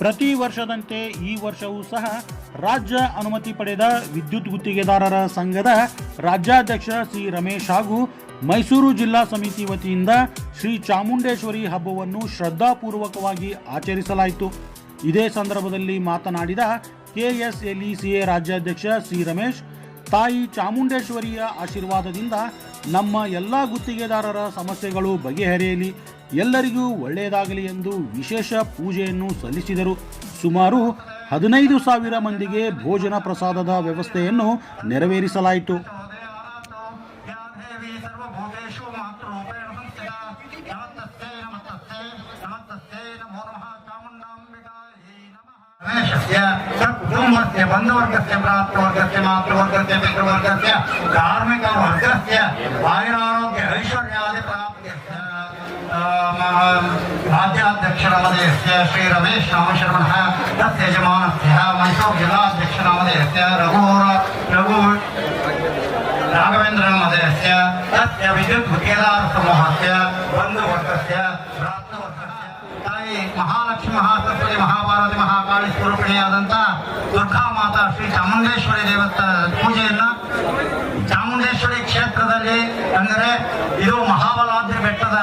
ಪ್ರತಿ ವರ್ಷದಂತೆ ಈ ವರ್ಷವೂ ಸಹ ರಾಜ್ಯ ಅನುಮತಿ ಪಡೆದ ವಿದ್ಯುತ್ ಗುತ್ತಿಗೆದಾರರ ಸಂಘದ ರಾಜ್ಯಾಧ್ಯಕ್ಷ ಸಿ ರಮೇಶ್ ಹಾಗೂ ಮೈಸೂರು ಜಿಲ್ಲಾ ಸಮಿತಿ ವತಿಯಿಂದ ಶ್ರೀ ಚಾಮುಂಡೇಶ್ವರಿ ಹಬ್ಬವನ್ನು ಶ್ರದ್ಧಾಪೂರ್ವಕವಾಗಿ ಆಚರಿಸಲಾಯಿತು. ಇದೇ ಸಂದರ್ಭದಲ್ಲಿ ಮಾತನಾಡಿದ ಕೆಎಸ್ಎಲ್ಇಸಿಎ ರಾಜ್ಯಾಧ್ಯಕ್ಷ ಸಿ ರಮೇಶ್, ತಾಯಿ ಚಾಮುಂಡೇಶ್ವರಿಯ ಆಶೀರ್ವಾದದಿಂದ ನಮ್ಮ ಎಲ್ಲ ಗುತ್ತಿಗೆದಾರರ ಸಮಸ್ಯೆಗಳು ಬಗೆಹರಿಯಲಿ. ಎಲ್ಲರಿಗೂ ಒಳ್ಳೆಯದಾಗಲಿ ಎಂದು ವಿಶೇಷ ಪೂಜೆಯನ್ನು ಸಲ್ಲಿಸಿದರು. ಸುಮಾರು ಹದಿನೈದು ಸಾವಿರ ಮಂದಿಗೆ ಭೋಜನ ಪ್ರಸಾದದ ವ್ಯವಸ್ಥೆಯನ್ನು ನೆರವೇರಿಸಲಾಯಿತು. ಕುಟುಂಬಸ್ಯ ಬಂಧುವರ್ಗಸ್ಯ ಭ್ರಾತೃವರ್ಗಸ್ಯ ಮಾತೃವರ್ಗಸ್ಯ ಪಿತೃವರ್ಗಸ್ಯ ಕಾರ್ಮಿಕ ವರ್ಗಸ್ಯ ಅಧ್ಯಕ್ಷರಾಮಧೇಯ ಶ್ರೀ ರಮೇಶ್ ರಾಮಶರ್ಮಣ ರಸ್ತೆ ಯಜಮಾನಸ್ಥ್ಯ ಮೈಸೂರು ಜಿಲ್ಲಾಧ್ಯಕ್ಷರಾಮಧೇಯ ರಘುವರ, ರಘು ರಾಘವೇಂದ್ರ ಮಹೋದಯಸ್ಯ ರಸ್ತೆ ವಿದ್ಯುತ್ ಕೇದಾರ ಸಮೂಹಸ್ಯ ಬಂಧುವರ್ಗಸ್ಯ ತಾಯಿ ಮಹಾಲಕ್ಷ್ಮಿ ಮಹಾಸರಸ್ವತಿ ಮಹಾಭಾರತಿ ಮಹಾಕಾಳಿ ಸ್ವರೂಪಿಣಿಯಾದಂಥ ದುರ್ಗಾ ಮಾತಾ ಶ್ರೀ ಚಾಮುಂಡೇಶ್ವರಿ ದೇವಸ್ಥಾನ ಪೂಜೆಯನ್ನ ಚಾಮುಂಡೇಶ್ವರಿ ಕ್ಷೇತ್ರದಲ್ಲಿ ಅಂದರೆ ಇದು ಮಹಾ ಮಹಾಬಲಾದ್ರಿ ಬೆಟ್ಟದ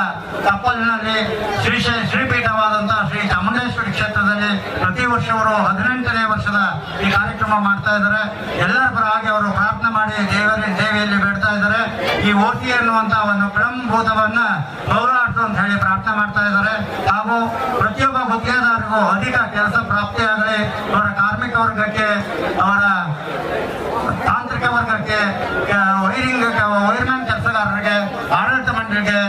ತಪ್ಪಲಿನಲ್ಲಿ ಶ್ರೀ ಶ್ರೀಪೀಠವಾದಂತಹ ಶ್ರೀ ಚಾಮುಂಡೇಶ್ವರಿ ಕ್ಷೇತ್ರದಲ್ಲಿ ಪ್ರತಿ ವರ್ಷವರು ಹದಿನೆಂಟನೇ ವರ್ಷದ ಈ ಕಾರ್ಯಕ್ರಮ ಮಾಡ್ತಾ ಇದ್ದಾರೆ. ಎಲ್ಲರ ಪರವಾಗಿ ಅವರು ಪ್ರಾರ್ಥನೆ ಮಾಡಿ ದೇವರ ದೇವಿಯಲ್ಲಿ ಬೇಡ್ತಾ ಇದ್ದಾರೆ. ಈ ಓಟಿ ಅನ್ನುವಂತ ಒಂದು ಬ್ರಹ್ಮಭೂತವನ್ನ ಗೌರವಾರ್ಥ ಅಂತ ಹೇಳಿ ಪ್ರಾರ್ಥನೆ ಮಾಡ್ತಾ ಇದ್ದಾರೆ. ಹಾಗೂ ಪ್ರತಿಯೊಬ್ಬ ಗುತ್ತಿಗೆದಾರರಿಗೂ ಅಧಿಕ ಕೆಲಸ ಪ್ರಾಪ್ತಿಯಾಗಲಿ, ಅವರ ಕಾರ್ಮಿಕ ವರ್ಗಕ್ಕೆ, ಅವರ ತಾಂತ್ರಿಕ ವರ್ಗಕ್ಕೆ ವೈರಿಂಗ್ ವೈರ್ಮ್ಯಾನ್ ಕೆಲಸಗಾರರಿಗೆ ಆಡಳಿತ ಮಂಡಳಿಗೆ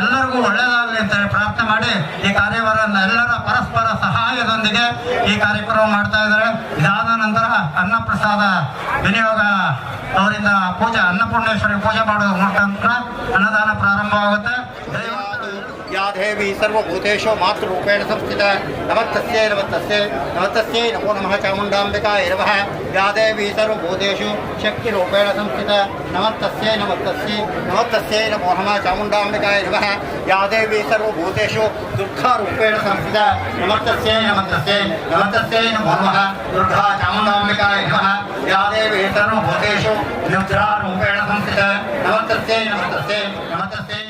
ಎಲ್ಲರಿಗೂ ಒಳ್ಳೆಯದಾಗಲಿ ಅಂತ ಪ್ರಾರ್ಥನೆ ಮಾಡಿ ಈ ಕಾರ್ಯವನ್ನ ಎಲ್ಲರ ಪರಸ್ಪರ ಸಹಾಯದೊಂದಿಗೆ ಈ ಕಾರ್ಯಕ್ರಮ ಮಾಡ್ತಾ ಇದ್ದಾರೆ. ಇದಾದ ನಂತರ ಅನ್ನಪ್ರಸಾದ ವಿನಿಯೋಗ ಅವರಿಂದ ಪೂಜೆ ಅನ್ನಪೂರ್ಣೇಶ್ವರಿ ಪೂಜೆ ಮಾಡೋದ್ರ ಮುಖಾಂತರ ಅನ್ನದಾನ ಪ್ರಾರಂಭವಾಗುತ್ತೆ. नाथेवी सर्वभूतेषु मातृरूपेण संस्थित। नमस्तस्यै नमस्तस्यै नमस्तस्यै नमो नमः चामुण्डाम्बिकायै नमः। या देवी सर्वभूतेषु शक्तिरूपेण संस्थित। नमस्तस्यै नमस्तस्यै नमस्तस्यै नमो नमः चामुण्डाम्बिकायै नमः। या देवी सर्वभूतेषु दुर्गारूपेण संस्थित। नमस्तस्यै नमस्तस्यै नमस्तस्यै नमो नमः दुर्गा चामुण्डाम्बिकायै नमः। या देवी सर्वभूतेषु निद्रारूपेण संस्थित। नमस्तस्यै नमस्तस्यै नमस्तस्यै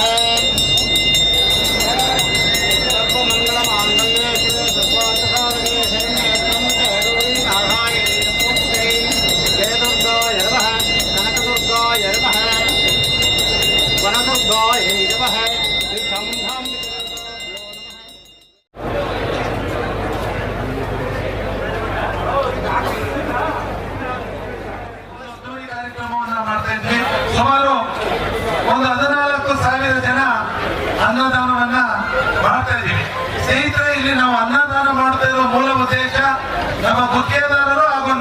ನಮ್ಮ ಗುತ್ತಿಗೆದಾರರು ಹಾಗೂ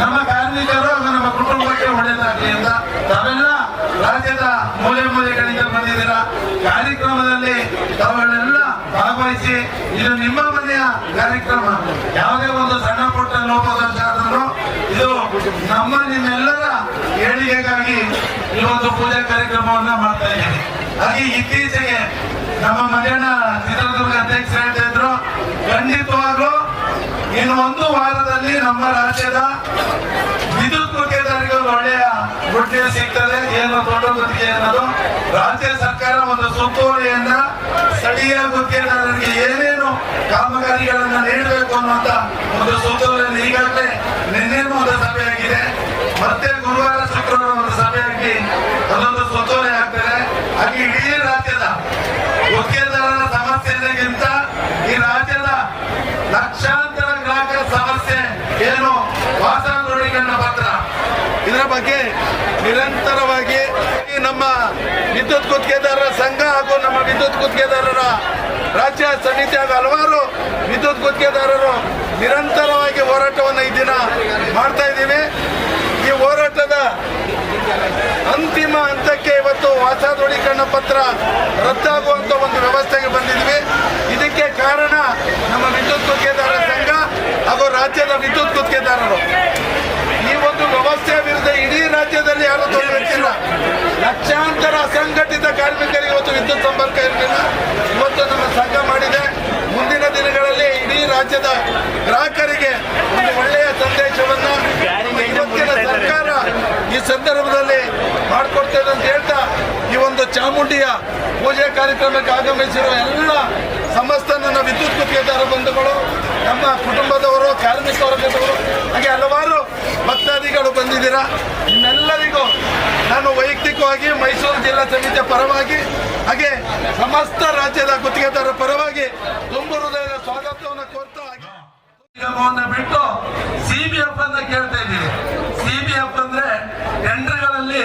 ನಮ್ಮ ಕಾರ್ಮಿಕರು ಹಾಗೂ ನಮ್ಮ ಕುಟುಂಬಕ್ಕೆ ಒಳ್ಳೆಯದಾಗಲಿ ಅಂತ ತಾವೆಲ್ಲ ರಾಜ್ಯದ ಮೂಲೆ ಮೂಲೆಗಳಿಂದ ಬಂದಿದ್ದೀರಾ? ಕಾರ್ಯಕ್ರಮದಲ್ಲಿ ತಾವೆಲ್ಲ ಭಾಗವಹಿಸಿ ಇದು ನಿಮ್ಮ ಮನೆಯ ಕಾರ್ಯಕ್ರಮ. ಯಾವುದೇ ಒಂದು ಸಣ್ಣ ಪುಟ್ಟ ಲೋಪದಂತಾದರೂ ಇದು ನಮ್ಮ ನಿಮ್ಮೆಲ್ಲರ ಏಳಿಗೆಗಾಗಿ ಈ ಒಂದು ಪೂಜಾ ಕಾರ್ಯಕ್ರಮವನ್ನ ಮಾಡ್ತಾ ಇದ್ದೀನಿ ಹಾಗೆ ಇತ್ತೀಚೆಗೆ ನಮ್ಮ ಮನೆಯನ್ನ ಚಿತ್ರದುರ್ಗ ಅಧ್ಯಕ್ಷರು ಹೇಳ್ತಾ ಇದ್ರು ಖಂಡಿತವಾಗ್ಲೂ ಇನ್ನು ಒಂದು ವಾರದಲ್ಲಿ ನಮ್ಮ ರಾಜ್ಯದ ವಿದ್ಯುತ್ ಒಂದು ಒಳ್ಳೆಯ ಗುಡ್ ನ್ಯೂಸ್ ಸಿಗ್ತದೆ, ಏನು ದೊಡ್ಡ ಗುತ್ತಿಗೆ ಅನ್ನೋದು. ರಾಜ್ಯ ಸರ್ಕಾರ ಒಂದು ಸುತ್ತೋಲೆಯನ್ನ ಸ್ಥಳೀಯ ಗುತ್ತಿಗೆದಾರರಿಗೆ ಏನೇನು ಕಾಮಗಾರಿಗಳನ್ನ ನೀಡಬೇಕು ಅನ್ನುವಂತ ಒಂದು ಸುತ್ತೋಲೆಯನ್ನು ಈಗಾಗಲೇ ನಿನ್ನೇನು ಒಂದು ಸಭೆಯಾಗಿದೆ ಮತ್ತೆ ಗುರುವಾರ ಶುಕ್ರವಾರ ಒಂದು ಸಭೆಯಾಗಿ ಅದೊಂದು ಸುತ್ತೋಲೆ ಆಗ್ತದೆ ಹಾಗೆ ಇಡೀ ರಾಜ್ಯದ ಗುತ್ತಿಗೆದಾರರ ಸಮಸ್ಯೆಗಿಂತ ಈ ರಾಜ್ಯದ ಲಕ್ಷಾಂತರ ಗ್ರಾಹಕರ ಸಮಸ್ಯೆ ಏನು ವಾಸ ದೃಢೀಕರಣ ಪತ್ರ ಇದರ ಬಗ್ಗೆ ನಿರಂತರವಾಗಿ ನಮ್ಮ ವಿದ್ಯುತ್ ಗುತ್ತಿಗೆದಾರರ ಸಂಘ ಹಾಗೂ ನಮ್ಮ ವಿದ್ಯುತ್ ಗುತ್ತಿಗೆದಾರರ ರಾಜ್ಯ ಸಮಿತಿ ಹಾಗೂ ಹಲವಾರು ವಿದ್ಯುತ್ ಗುತ್ತಿಗೆದಾರರು ನಿರಂತರವಾಗಿ ಹೋರಾಟವನ್ನು ಈ ದಿನ ಮಾಡ್ತಾ ಇದ್ದೀವಿ. ಈ ಹೋರಾಟದ ಅಂತಿಮ ಹಂತಕ್ಕೆ ಇವತ್ತು ವಾಸ ದೃಢೀಕರಣ ಪತ್ರ ರದ್ದಾಗುವಂಥ ಒಂದು ವ್ಯವಸ್ಥೆಗೆ ಬಂದಿದ್ವಿ ಇದಕ್ಕೆ ಕಾರಣ ನಮ್ಮ ವಿದ್ಯುತ್ ಗುತ್ತಿಗೆದಾರರ ಸಂಘ ಹಾಗೂ ರಾಜ್ಯದ ವಿದ್ಯುತ್ ಗುತ್ತಿಗೆದಾರರು ಈ ಒಂದು ವ್ಯವಸ್ಥೆಯ ವಿರುದ್ಧ ಇಡೀ ರಾಜ್ಯದಲ್ಲಿ ಯಾರು ತೊಡಗಿಲ್ಲ ಲಕ್ಷಾಂತರ ಅಸಂಘಟಿತ ಕಾರ್ಮಿಕರಿಗೆ ಇವತ್ತು ವಿದ್ಯುತ್ ಸಂಪರ್ಕ ಇರಲಿಲ್ಲ. ಇವತ್ತು ನಮ್ಮ ಸಂಘ ಮಾಡಿದೆ. ಮುಂದಿನ ದಿನಗಳಲ್ಲಿ ಇಡೀ ರಾಜ್ಯದ ಗ್ರಾಹಕರಿಗೆ ಒಂದು ಒಳ್ಳೆಯ ಸಂದೇಶವನ್ನ ಇವತ್ತಿನ ಸರ್ಕಾರ ಈ ಸಂದರ್ಭದಲ್ಲಿ ಮಾಡಿಕೊಡ್ತೇನೆ ಅಂತ ಹೇಳ್ತಾ ಈ ಒಂದು ಚಾಮುಂಡಿಯ ಪೂಜೆ ಕಾರ್ಯಕ್ರಮಕ್ಕೆ ಆಗಮಿಸಿರುವ ಎಲ್ಲ ಸಮಸ್ತ ನನ್ನ ವಿದ್ಯುತ್ ಬಂಧುಗಳು, ನಮ್ಮ ಕುಟುಂಬದವರು, ಕಾರ್ಮಿಕ ವರ್ಗದವರು ಹಾಗೆ ಹಲವಾರು ಭಕ್ತಾದಿಗಳು ಬಂದಿದ್ದೀರಾ ನಿಮ್ಮೆಲ್ಲರಿಗೂ ನಾನು ವೈಯಕ್ತಿಕವಾಗಿ ಮೈಸೂರು ಜಿಲ್ಲಾ ಸಮಿತಿಯ ಪರವಾಗಿ, ಹಾಗೆ ಸಮಸ್ತ ರಾಜ್ಯದ ಗುತ್ತಿಗೆದಾರರ ಪರವಾಗಿ ತುಂಬು ಹೃದಯದ ಸ್ವಾಗತವನ್ನು ಕೋರ್ತಾ ಬಿಟ್ಟು ಸಿಬಿಎಫ್ ಅನ್ನ ಕೇಳ್ತಾ ಇದ್ದೀವಿ. ಸಿಬಿಎಫ್ ಅಂದ್ರೆ ಟೆಂಡರ್ಗಳಲ್ಲಿ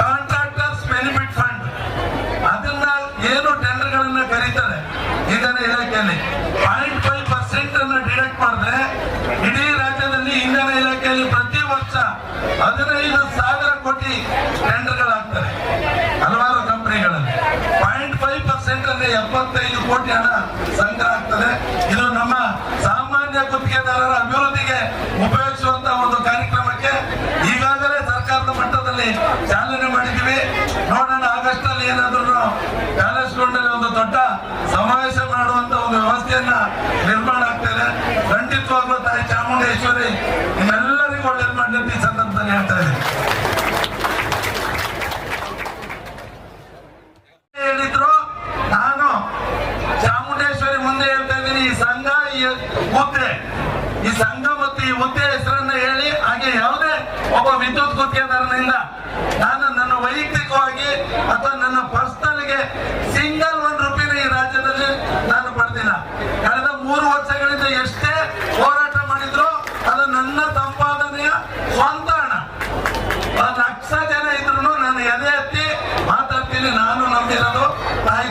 ಕಾಂಟ್ರಾಕ್ಟರ್ಸ್ ಬೆನಿಫಿಟ್ ಫಂಡ್ ಅದನ್ನ ಏನು ಟೆಂಡರ್ಗಳನ್ನ ಕರೀತಾರೆ? ಇಂಧನ ಇಲಾಖೆಯಲ್ಲಿ. ಪಾಯಿಂಟ್ ಫೈವ್ ಪರ್ಸೆಂಟ್ ಅನ್ನ ಡಿಡಕ್ಟ್ ಮಾಡಿದ್ರೆ ಇಡೀ ರಾಜ್ಯದಲ್ಲಿ ಇಂಧನ ಇಲಾಖೆಯಲ್ಲಿ ಪ್ರತಿ ವರ್ಷ ಹದಿನೈದು ಸಾವಿರ ಕೋಟಿ ಟೆಂಡರ್ಗಳಾಗ್ತವೆ ಹಲವಾರು ಕಂಪನಿಗಳಲ್ಲಿ ಪಾಯಿಂಟ್ ಫೈವ್ ಪರ್ಸೆಂಟ್ ಅಂದ್ರೆ ಎಪ್ಪತ್ತೈದು ಕೋಟಿ ಹಣ ಸಂಗ್ರಹ ಆಗ್ತದೆ. ಇದು ನಮ್ಮ ಸಾಮಾನ್ಯ ಗುತ್ತಿಗೆದಾರರ ಅಭಿವೃದ್ಧಿಗೆ ಉಪಯೋಗಿಸುವಂತ ಒಂದು ಕಾರ್ಯಕ್ರಮಕ್ಕೆ ಈಗಾಗಲೇ ಸರ್ಕಾರದ ಮಟ್ಟದಲ್ಲಿ ಚಾಲನೆ ಮಾಡಿದ್ದೀವಿ. ನೋಡೋಣ ಆಗಸ್ಟ್ ಅಲ್ಲಿ ಏನಾದ್ರೂ ಪ್ಯಾಲೇಸ್ ಗ್ರೌಂಡಲ್ಲಿ ಒಂದು ದೊಡ್ಡ ಸಮಾವೇಶ ಮಾಡುವಂತ ಒಂದು ವ್ಯವಸ್ಥೆಯನ್ನ ನಿರ್ಮಾಣ ಆಗ್ತದೆ. ಖಂಡಿತವಾಗ್ಲೂ ತಾಯಿ ಚಾಮುಂಡೇಶ್ವರಿ ನಿಮ್ಮೆಲ್ಲರಿಗೂ ಒಳ್ಳೇದು ಮಾಡಿರ್ತೀವಿ ಸಂದರ್ಭದಲ್ಲಿ ಹೇಳ್ತಾ ಇದ್ದೀನಿ ಹೇಳಿದ್ರು ನಾನು ಚಾಮುಂಡೇಶ್ವರಿ ಮುಂದೆ ಹೇಳ್ತಾ ಇದ್ದೀನಿ ಈ ಸಂಘ ಈ ಹುದ್ದೆ ಈ ಸಂಘ ಮತ್ತು ಈ ಹುದ್ದೆ ಹೆಸರನ್ನ ಹೇಳಿ, ಹಾಗೆ ಯಾವುದೇ ಒಬ್ಬ ವಿದ್ಯುತ್ ಗುತ್ತಿಗೆದಾರನಿಂದ ನಾನು ನನ್ನ ವೈಯಕ್ತಿಕವಾಗಿ ಅಥವಾ ನನ್ನ ಪರ್ಸನಲ್ಗೆ ಸಿಂಗಲ್ ಒನ್ ರುಪಿನ ಈ ರಾಜ್ಯದಲ್ಲಿ ನಾನು ಪಡೆದಿಲ್ಲ ಕಳೆದ ಮೂರು ವರ್ಷಗಳಿಂದ ಎಷ್ಟೇ ಹೋರಾಟ ಮಾಡಿದ್ರು ಅದು ನನ್ನ ಸಂಪಾದನೆಯ ಸ್ವಂತ ಹಣ. ಲಕ್ಷ ಜನ ಇದ್ರು ನಾನು ಎದೆ ಎತ್ತಿ ಮಾತಾಡ್ತೀನಿ, ನಾನು ನಂಬಿರೋದು ತಾಯಿ